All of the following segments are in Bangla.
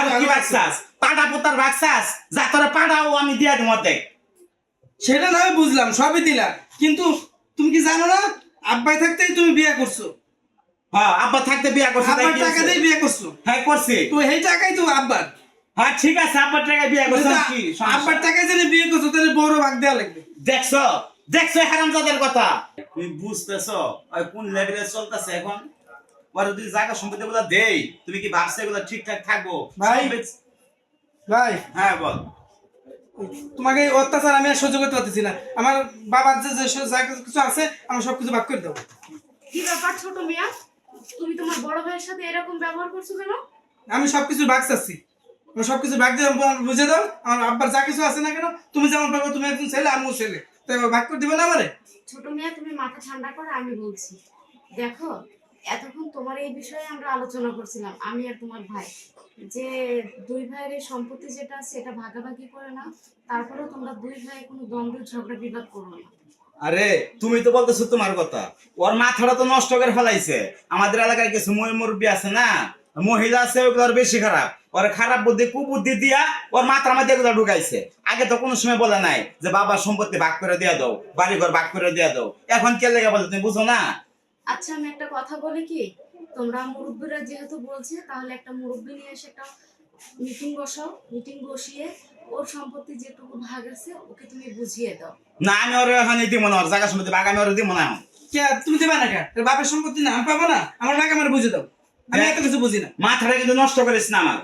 আর কি বাক্সাস পাটা পোতার বাক্সাস যা তোরা পাড়াও আমি দিয়া দিব অর্ধেক। সেটা না হয় বুঝলাম সবই দিলা। কিন্তু তুমি কি জানো না? আব্বাই থাকতেই তুমি বিয়ে করছ। হ্যাঁ আব্বা থাকতে বিয়া করছে তাই আব্বার টাকা দিয়ে বিয়ে করছ। হ্যাঁ করছি। তো এই টাকাই তো আব্বার। হ্যাঁ ঠিক আছে আব্বার টাকায় বিয়া করছে কি আব্বার টাকায় যদি বিয়ে করছ তাহলে বড় ভাগ দেওয়া লাগবে। দেখছ? দেখছ হারামজাদার কথা? তুমি বুঝতেছো? ওই কোন লেভেলে চলতেছে এখন? ওরা যদি জায়গা সম্পত্তি গুলো দেই তুমি কি ভাবছ এগুলো ঠিকঠাক থাকব? ভাই। ভাই। হ্যাঁ বল। তোমাকে অত্যাচার আমি আর সহ্য করতে পারতেছি না। আমার বাবার যে কিছু আছে আমার সবকিছু ভাগ করে দাও কি ব্যাপার ছোট মিয়া? তুমি তোমার বড় ভাইয়ের সাথে এরকম ব্যবহার করছ কেন? আমি সবকিছু ভাগ চাচ্ছি। আমার সবকিছু ভাগ দিয়ে বুঝে দাও আমার আব্বার যা কিছু আছে না কেন তুমি যেমন পাবো তুমি একজন ছেলে আমিও ছেলে। তাই ভাগ করে দিবে না আমারে? ছোট মিয়া তুমি মাথা ঠান্ডা করে আমি বলছি। দেখো এতক্ষণ তোমার এই বিষয়ে আমরা আলোচনা করছিলাম, আমি আর তোমার ভাই। যে দুই ভাইয়ের এই সম্পত্তি যেটা এটা ভাগাভাগি করে না তারপরেও তোমরা দুই ভাই কোনো দ্বন্দ্ব ঝগড়া বিবাদ করো না। আরে, তুমি তো বলতেছো তোমার কথা। ওর মাথাটা তো নষ্ট করে ফেলাইছে। আমাদের এলাকায় কিছু মই মুরব্বী আছে না? মহিলা আছে, ওগুলো বেশি খারাপ। ওর খারাপ বুদ্ধি, কুবুদ্ধি দিয়া ওর মাথার মধ্যে এগুলো ঢুকাইছে। আগে তো কোনো সময় বলে নাই যে বাবার সম্পত্তি ভাগ করে দিয়া দাও বাড়ি ঘর ভাগ করে দিয়া দাও। এখন কে লেগে বলে, তুমি বুঝো না? আচ্ছা আমি একটা কথা বলি কি? তোমরা মুরব্বীরা যেহেতু বলছে তাহলে একটা মুরব্বী নিয়ে এসে একটা মিটিং বসাও। মিটিং বসিয়ে ওর সম্পত্তি যেটুকু ভাগ আছে ওকে তুমি বুঝিয়ে দাও। না আমি ওর এখন দিব না ওর জায়গা সম্পত্তি ভাগ আমি ওর দিব না কে? তুমি দেবে না কে? তোর বাপের সম্পত্তি না আমি পাবো না? আমার ভাগ আমার বুঝে দাও। আমি এত কিছু বুঝি না। মাথাটা কিন্তু নষ্ট করিস না আমার?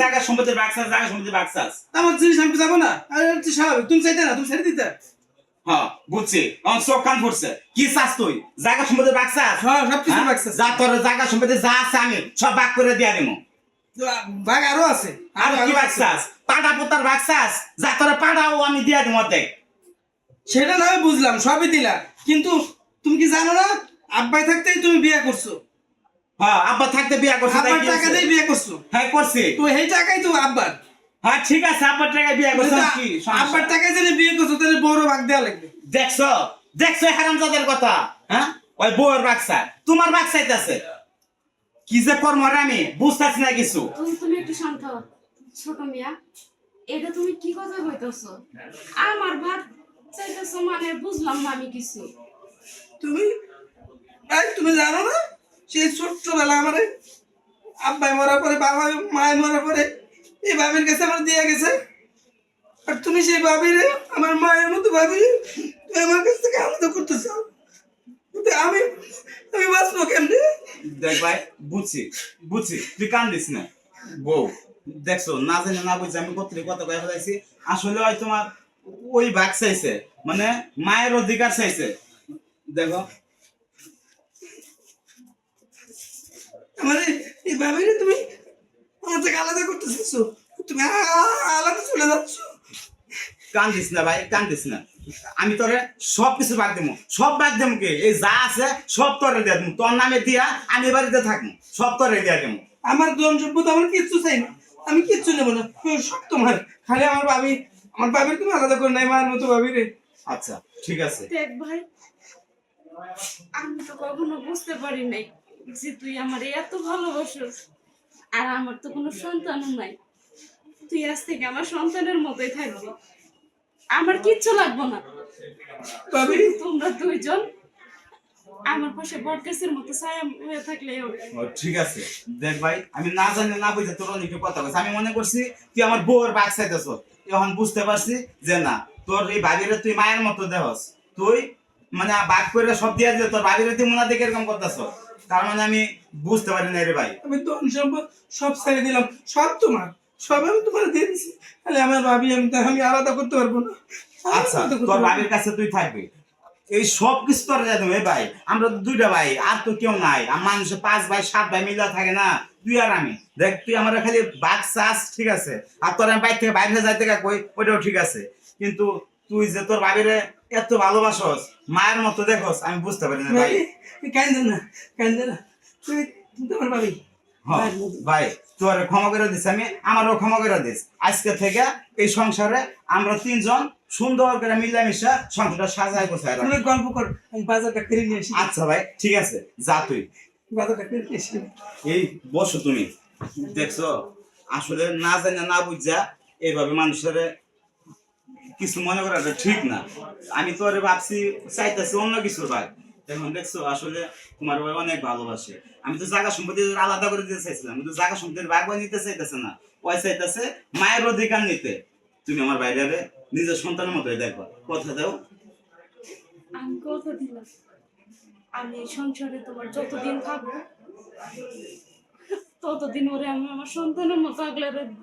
জায়গা সম্পত্তির বাক্সাস জায়গা সম্পত্তির বাক্সাস আমার জিনিস আমি যাব না। আরে স্বাভাবিক। তুমি চাইতে না তুমি ছেড়ে দিতে। হ্যাঁ বুঝছি। আমার চোখ কান পড়ছে কি চাস তুই? জায়গা হ্যাঁ? সব কিছু? যা তোর জায়গা সম্পত্তি যা আছে আমি সব ভাগ করে দিয়া দিব ভাগ আরও আছে। আর কি বাক্সাস পাটা পোতার বাক্সাস যা তোর পাড়াও আমি দিয়া দিব অর্ধেক। সেটা না বুঝলাম সবই দিলা কিন্তু তুমি কি জানো না? আব্বাই থাকতেই তুমি বিয়ে করছ। হ্যাঁ আব্বা থাকতে বিয়ে করছে আব্বার টাকা দিয়ে বিয়ে করছ। হ্যাঁ করছি। তো এই টাকাই তো আব্বার। হ্যাঁ ঠিক আছে আব্বার টাকায় বিয়া করছে। কি আব্বার টাকায় যদি বিয়ে করছ তাহলে বড় ভাগ দেওয়া লাগবে। দেখছ? দেখছ হারামজাদার কথা? হ্যাঁ? ওই বউয়ের বাক্সা তোমার বাক্সাইতেছে কি যে কর্ম আমি? বুঝতেছি না কিছু। তুমি তুমি একটু শান্ত ছোট মিয়া। এটা তুমি কি কথা কইতেছো? আমার ভাত চাইতেছো মানে বুঝলাম না আমি কিছু। তুমি? এই তুমি জানো না? সেই ছোট্টবেলা আমার আব্বাই মরার পরে বাবা মায়ের মরার পরে বাবির কাছে আমার দিয়ে গেছে। আর তুমি সেই বাবির আমার মায়ের মতো ভাবি তুমি আমার কাছ থেকে আলাদা করতে চাও আমি আমি বাঁচবো কেমনে? দেখ ভাই বুঝছি বুঝছি তুই কান দিস না। বউ দেখছ না জানি না বুঝছি আমি কত কথা কয়ে ফেলাইছি। আসলে হয় তোমার ওই ভাগ চাইছে মানে মায়ের অধিকার চাইছে। দেখো। আমার এই- বাবিরে তুমি আমার থেকে আলাদা করতে চাইছো? তুমি আলাদা চলে যাচ্ছ। কান দিস না ভাই কান দিস না। আমি তোরে সব কিছু বাদ দেবো সব বাদ দেবো কি? এই যা আছে সব তোরে দিয়ে দেবো তোর নামে দিয়া আমি বাড়িতে থাকব। সব তোরে দিয়ে দেবো আমার ধন সম্পদ আমার কিচ্ছু চাই না। আমি কিচ্ছু নেব না। সব তোমার। খালি আমার ভাবি আমার ভাবির তুমি আলাদা করে নাই মায়ের মতো ভাবি রে। আচ্ছা ঠিক আছে। দেখ ভাই আমি তো কখনো বুঝতে পারি নাই যে তুই আমার এত ভালোবাসিস। আর আমার তো কোনো সন্তানও নাই। তুই আজ থেকে আমার সন্তানের মতোই থাকবি। আমার কিচ্ছু লাগবো না। তোমরা দুইজন। আমার পাশে বটগাছের মতো ছায়া হয়ে থাকলে ঠিক আছে। দেখ ভাই আমি না জানি না বুঝে তোর অনেক কথা বলছি। আমি মনে করছি তুই আমার বউয়ের বাক চাইতেছ। এখন বুঝতে পারছি যে না তোর এই ভাবিরে তুই মায়ের মতো দেহস। তুই মানে বাক করে সব দিয়া দিলে তোর ভাবিরে তুই মনে দেখে এরকম করতেছ। তার মানে আমি বুঝতে পারি না রে ভাই। আমি ধন সম্পদ সব ছেড়ে দিলাম। সব তোমার। সব আমি তোমার দিয়ে দিছি। খালি আমার ভাবি আমি আমি আলাদা করতে পারব না। আচ্ছা তোর ভাবির কাছে তুই থাকবি। এই সব কিছু তোর যাই দেবো ভাই। আমরা তো দুইটা ভাই আর তো কেউ নাই। আর মানুষের পাঁচ ভাই সাত ভাই মিলা থাকে না তুই আর আমি। দেখ তুই আমার খালি বাঘ চাষ ঠিক আছে? আর তোর আমি বাইর থেকে বাইরে যাইতে কই ওইটাও ঠিক আছে। কিন্তু তুই যে তোর ভাবিরে এত ভালোবাসস মায়ের মতো দেখোস আমি বুঝতে পারি না ভাই। কান্দে না কান্দে না। তুমি তুমি তো আমার ভাবি। ভাই তোর ক্ষমা করে দিস আমি আমারও ক্ষমা করে দিস। আজকে থেকে এই সংসারে আমরা তিনজন সুন্দর করে মিলামিশা সংসারটা সাজাই গোছায় তুমি গল্প কর আমি বাজারটা করে নিয়ে আসি। আচ্ছা ভাই ঠিক আছে যা তুই। বাজারটা করে নিয়ে আসি। এই বসো তুমি দেখছ? আসলে না জানা না বুঝা এইভাবে মানুষের কিছু মনে করাটা ঠিক না। আমি তো ভাবছি চাইতেছি অন্য কিছু ভাই। এখন দেখছ, আসলে তোমার ভাই অনেক ভালোবাসে। আমি তো জায়গা সম্পত্তি আলাদা করে দিতে চাইছিলাম, কিন্তু জায়গা সম্পত্তির ভাগ নিতে চাইতেছে না। ওই চাইতেছে মায়ের অধিকার নিতে। তুমি আমার বাইরে নিজের সন্তানের মতোই দেখবা। কথা দাও। আমি কথা দিলাম। আমি সংসারে তোমার যতদিন থাকব, ততদিন ওরে আমি আমার সন্তানের মতো আগলে রাখব।